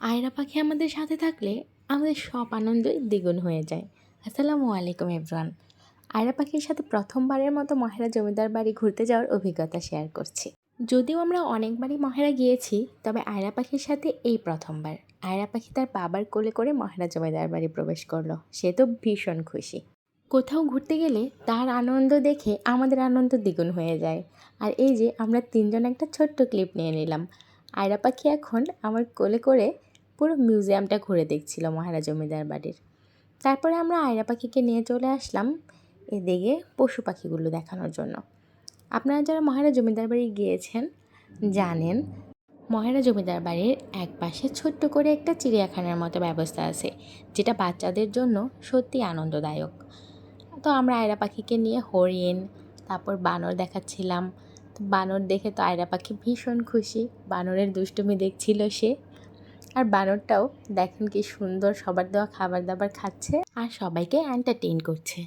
আয়রা পাখি আমাদের সাথে থাকলে আমাদের সব আনন্দই দ্বিগুণ হয়ে যায়। আসসালামু আলাইকুম এভরান আয়রা পাখির সাথে প্রথমবারের মতো মহেরা জমিদার বাড়ি ঘুরতে যাওয়ার অভিজ্ঞতা শেয়ার করছি। যদিও আমরা অনেকবারই মহেরা গিয়েছি, তবে আয়রা পাখির সাথে এই প্রথমবার। আয়রা পাখি তার বাবার কোলে করে মহেরা জমিদার বাড়ি প্রবেশ করল। সে তো ভীষণ খুশি। কোথাও ঘুরতে গেলে তার আনন্দ দেখে আমাদের আনন্দ দ্বিগুণ হয়ে যায়। আর এই যে আমরা তিনজন একটা ছোট্ট ক্লিপ নিয়ে নিলাম। আয়রা পাখি এখন আমার কোলে করে পুরো মিউজিয়ামটা ঘুরে দেখছিল মহারাজ জমিদার বাড়ির। তারপরে আমরা আয়রা পাখিকে নিয়ে চলে আসলাম এদিকে পশু পাখিগুলো দেখানোর জন্য। আপনারা যারা মহারাজ জমিদার বাড়ি গিয়েছেন, জানেন মহেরা জমিদার বাড়ির এক পাশে ছোট্ট করে একটা চিড়িয়াখানার মতো ব্যবস্থা আছে, যেটা বাচ্চাদের জন্য সত্যি আনন্দদায়ক। তো আমরা আয়রা পাখিকে নিয়ে হরিণ, তারপর বানর দেখাচ্ছিলাম। বানর দেখে তো আয়রা পাখি ভীষণ খুশি। বানরের দুষ্টুমি দেখছিল সে। আর বানরটাও দেখেন কি সুন্দর সবার দেওয়া খাবার দাবার খাচ্ছে আর সবাইকে এন্টারটেইন করছে।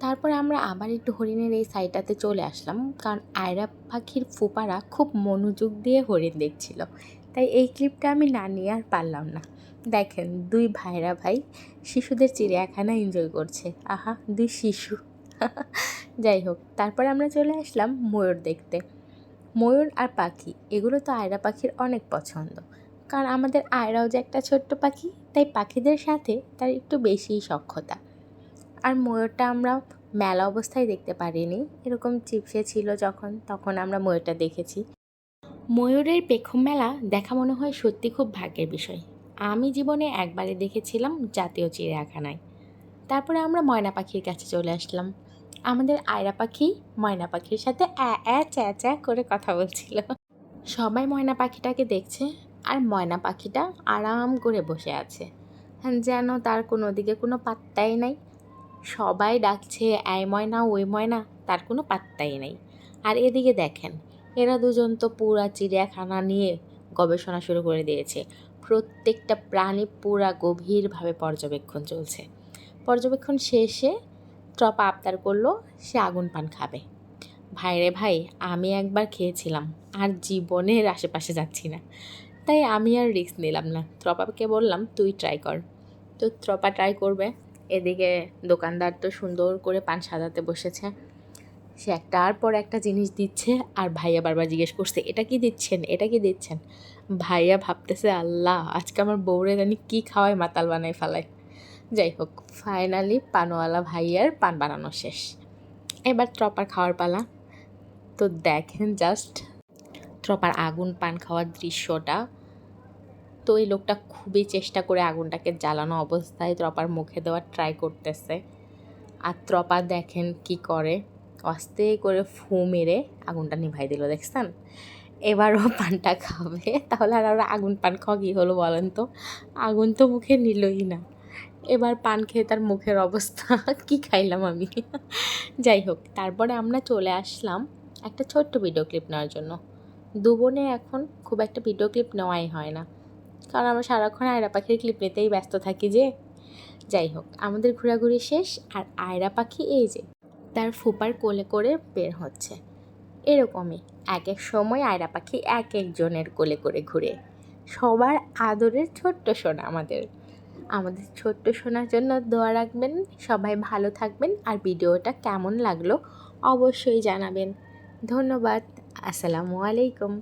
তারপরে আমরা আবার একটু হরিণের এই সাইডটাতে চলে আসলাম, কারণ আয়রা পাখির ফুপারা খুব মনোযোগ দিয়ে হরিণ দেখছিল। তাই এই ক্লিপটা আমি না নিয়ে আর পারলাম না। দেখেন, দুই ভাইরা ভাই শিশুদের চিড়িয়াখানা এনজয় করছে। আহা, দুই শিশু। যাই হোক, তারপরে আমরা চলে আসলাম ময়ূর দেখতে। ময়ূর আর পাখি, এগুলো তো আয়রা পাখির অনেক পছন্দ। কারণ আমাদের আয়রাও যে একটা ছোট্ট পাখি, তাই পাখিদের সাথে তার একটু বেশিই সক্ষতা। আর ময়ূরটা আমরা মেলা অবস্থায় দেখতে পারিনি। এরকম চিপসে ছিল যখন, তখন আমরা ময়ূরটা দেখেছি। ময়ূরের পেখম মেলা দেখা মনে হয় সত্যি খুব ভাগ্যের বিষয়। আমি জীবনে একবারে দেখেছিলাম জাতীয় চিড়িয়াখানায়। তারপরে আমরা ময়না পাখির কাছে চলে আসলাম। আমাদের আয়রা পাখি ময়না পাখির সাথে অ্যা অ্যা চ্যা চ্যা করে কথা বলছিল। সবাই ময়না পাখিটাকে দেখছে। আর ময়না পাখিটা আরাম করে বসে আছে। যেন তার কোনো দিকে কোনো পাত্তাই নাই। সবাই ডাকছে, এই ময়না, ওই ময়না। তার কোনো পাত্তাই নেই। আর এদিকে দেখেন, এরা দুজন তো পুরা চিড়িয়াখানা নিয়ে গবেষণা শুরু করে দিয়েছে। প্রত্যেকটা প্রাণী পুরা গভীরভাবে পর্যবেক্ষণ চলছে। পর্যবেক্ষণ শেষে ট্রপা আবদার করল, সে আগুন পান খাবে। ভাইরে ভাই, আমি একবার খেয়েছিলাম, আর জীবনের আশেপাশে যাচ্ছি না। তাই আমি আর রিস্ক নিলাম না। ত্রপাকে বললাম, তুই ট্রাই কর। তো ত্রপা ট্রাই করবে। এদিকে দোকানদার তো সুন্দর করে পান সাজাতে বসেছে। সে একটার পর একটা জিনিস দিচ্ছে আর ভাইয়া বারবার জিজ্ঞেস করছে, এটা কি দিচ্ছেন? এটা কি দিচ্ছেন? ভাইয়া ভাবতেছে, আল্লাহ, আজকে আমার বউরে জানি কী খাওয়ায়, মাতাল বানায় ফেলায়। যাই হোক ফাইনালি পানওয়ালা ভাইয়ার পান বানানো শেষ। এবার ত্রপার খাওয়ার পালা। তো দেখেন জাস্ট ত্রপার আগুন পান খাওয়ার দৃশ্যটা। তো এই লোকটা খুবই চেষ্টা করে আগুনটাকে জ্বালানো অবস্থায় ত্রপার মুখে দেওয়ার ট্রাই করতেছে। আর ত্রপা দেখেন কি করে। আস্তে করে ফু মেরে আগুনটা নিভাই দিল, দেখছেন? এবারও পানটা খাবে। তাহলে আর ওরা আগুন পান খাওয়া কী হলো বলেন তো? আগুন তো মুখে নিলই না। এবার পান খেয়ে তার মুখের অবস্থা কি খাইলাম আমি? যাই হোক, তারপরে আমরা চলে আসলাম একটা ছোট্ট ভিডিও ক্লিপ নেওয়ার জন্য। দুবনে এখন খুব একটা ভিডিও ক্লিপ নেওয়াই হয় না। কারণ আমরা সারাক্ষণ আয়রা পাখির ক্লিপ নিতেই ব্যস্ত থাকি যে। যাই হোক, আমাদের ঘোরাঘুরি শেষ আর আয়রা পাখি এই যে, তার ফুপার কোলে করে বের হচ্ছে। এরকমই এক এক সময় আয়রা পাখি এক একজনের কোলে করে ঘুরে। সবার আদরের ছোট্ট সোনা আমাদের। আমাদের ছোট্ট সোনার জন্য দোয়া রাখবেন, সবাই ভালো থাকবেন আর ভিডিওটা কেমন লাগল অবশ্যই জানাবেন। ধন্যবাদ। আসসালামু আলাইকুম